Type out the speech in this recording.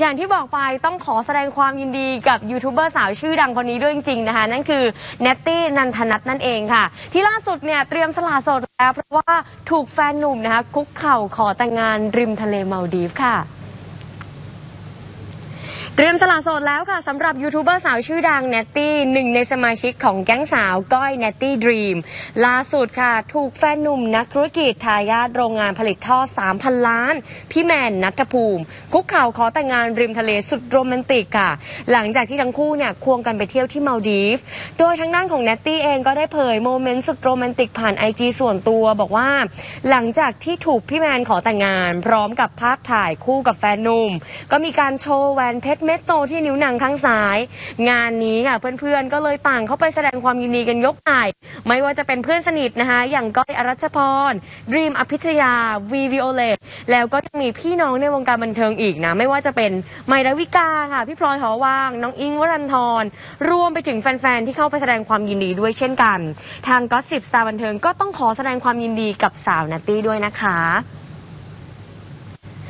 อย่างที่บอกไปต้องขอแสดงความยินดีกับยูทูบเบอร์สาวชื่อดังคนนี้ด้วยจริงๆนะคะนั่นคือเนตตี้นันทนัทนั่นเองค่ะ ที่ล่าสุดเนี่ยเตรียมสละโสดแล้วเพราะว่าถูกแฟนหนุ่มนะคะคุกเข่าขอแต่งงานริมทะเลมาลดีฟค่ะ เตรียมสละโสดแล้วค่ะสำหรับยูทูบเบอร์สาวชื่อดังเนตตี้หนึ่งในสมาชิกของแก๊งสาวก้อยเนตตี้ดรีมล่าสุดค่ะ ถูกแฟนหนุ่มนักธุรกิจทายาทโรงงานผลิตท่อ 3,000 ล้าน พี่แมนนัทภูมิ คุกเข่าขอแต่งงานริมทะเลสุดโรแมนติกค่ะ หลังจากที่ทั้งคู่เนี่ยควงกันไปเที่ยวที่มาลดีฟ โดยทางด้านของเนตตี้เองก็ได้เผยโมเมนต์สุดโรแมนติกผ่านไอจีส่วนตัวบอกว่า หลังจากที่ถูกพี่แมนขอแต่งงาน พร้อมกับภาพถ่ายคู่กับแฟนหนุ่ม ก็มีการโชว์แหวนเพชรเม็ดโตที่นิ้วหนังข้างซ้าย งานนี้ค่ะเพื่อนๆก็เลยต่างเข้าไปแสดงความยินดีกันยกใหญ่ไม่ว่าจะเป็นเพื่อนสนิทนะคะ อย่างก้อยอรัชพรดรีมอภิชยาวีวิโอเลตแล้วก็ยังมีพี่น้องในวงการบันเทิงอีกนะ ไม่ว่าจะเป็นไมราวิกาค่ะ พี่พลอยหอว่าง น้องอิงวรันทรรวมไปถึงแฟนๆที่เข้าไปแสดงความยินดีด้วยเช่นกัน ทางก็สิบสตาร์บันเทิงก็ต้องขอแสดงความยินดีกับสาวนัตตี้ด้วยนะคะ